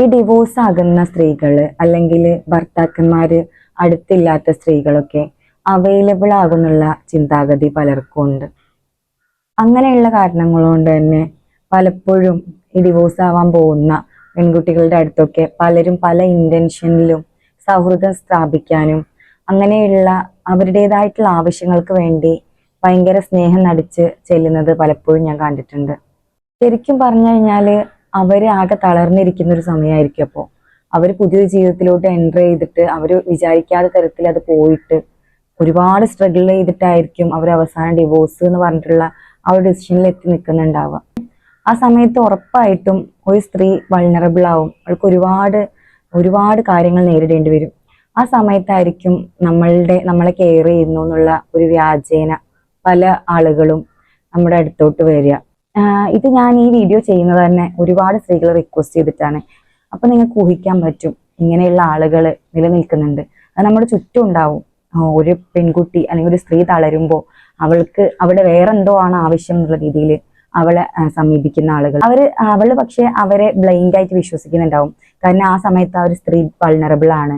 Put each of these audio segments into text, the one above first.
ഈ ഡിവോഴ്സ് ആകുന്ന സ്ത്രീകൾ അല്ലെങ്കിൽ ഭർത്താക്കന്മാര് അടുത്തില്ലാത്ത സ്ത്രീകളൊക്കെ അവൈലബിൾ ആകുന്നുള്ള ചിന്താഗതി പലർക്കും ഉണ്ട്. അങ്ങനെയുള്ള കാരണങ്ങൾ കൊണ്ട് തന്നെ പലപ്പോഴും ഈ ഡിവോഴ്സ് ആവാൻ പോകുന്ന പെൺകുട്ടികളുടെ അടുത്തൊക്കെ പലരും പല ഇന്റൻഷനിലും സൗഹൃദം സ്ഥാപിക്കാനും അങ്ങനെയുള്ള അവരുടേതായിട്ടുള്ള ആവശ്യങ്ങൾക്ക് വേണ്ടി ഭയങ്കര സ്നേഹം നടിച്ച് ചെല്ലുന്നത് പലപ്പോഴും ഞാൻ കണ്ടിട്ടുണ്ട്. ശരിക്കും പറഞ്ഞു കഴിഞ്ഞാൽ അവർ ആകെ തളർന്നിരിക്കുന്ന ഒരു സമയമായിരിക്കും അപ്പോൾ അവർ പുതിയൊരു ജീവിതത്തിലോട്ട് എന്റർ ചെയ്തിട്ട് അവർ വിചാരിക്കാത്ത തരത്തിൽ അത് പോയിട്ട് ഒരുപാട് സ്ട്രഗിൾ ചെയ്തിട്ടായിരിക്കും അവർ അവസാനം ഡിവോഴ്സ് എന്ന് പറഞ്ഞിട്ടുള്ള ആ ഒരു ഡിസിഷനിൽ എത്തി നിൽക്കുന്നുണ്ടാവുക. ആ സമയത്ത് ഉറപ്പായിട്ടും ഒരു സ്ത്രീ വൾണറബിൾ ആവും. അവൾക്ക് ഒരുപാട് ഒരുപാട് കാര്യങ്ങൾ നേരിടേണ്ടി വരും. ആ സമയത്തായിരിക്കും നമ്മളുടെ നമ്മളെ കെയർ ചെയ്യുന്നു എന്നുള്ള ഒരു വ്യാജേന പല ആളുകളും നമ്മുടെ അടുത്തോട്ട് വരിക. ഇത് ഞാൻ ഈ വീഡിയോ ചെയ്യുന്നത് തന്നെ ഒരുപാട് സ്ത്രീകൾ റിക്വസ്റ്റ് ചെയ്തിട്ടാണ്. അപ്പൊ നിങ്ങൾക്ക് ഊഹിക്കാൻ പറ്റും ഇങ്ങനെയുള്ള ആളുകൾ നിലനിൽക്കുന്നുണ്ട്. അത് നമ്മുടെ ചുറ്റും ഉണ്ടാവും. ഒരു പെൺകുട്ടി അല്ലെങ്കിൽ ഒരു സ്ത്രീ തളരുമ്പോൾ അവൾക്ക് അവിടെ വേറെ എന്തോ ആണ് ആവശ്യം എന്നുള്ള രീതിയിൽ അവളെ സമീപിക്കുന്ന ആളുകൾ അവർ അവൾ പക്ഷെ അവരെ ബ്ലൈൻഡ് ആയിട്ട് വിശ്വസിക്കുന്നുണ്ടാവും. കാരണം ആ സമയത്ത് ആ ഒരു സ്ത്രീ വൾണറബിൾ ആണ്.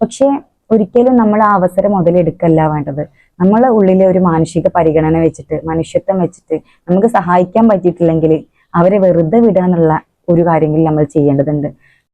പക്ഷെ ഒരിക്കലും നമ്മൾ ആ അവസരം മുതലെടുക്കല്ല വേണ്ടത്. നമ്മളെ ഉള്ളിലെ ഒരു മാനുഷിക പരിഗണന വെച്ചിട്ട് മനുഷ്യത്വം വെച്ചിട്ട് നമുക്ക് സഹായിക്കാൻ പറ്റിയിട്ടില്ലെങ്കിൽ അവരെ വെറുതെ വിടാനുള്ള ഒരു കാര്യങ്ങളിൽ നമ്മൾ ചെയ്യേണ്ടതുണ്ട്.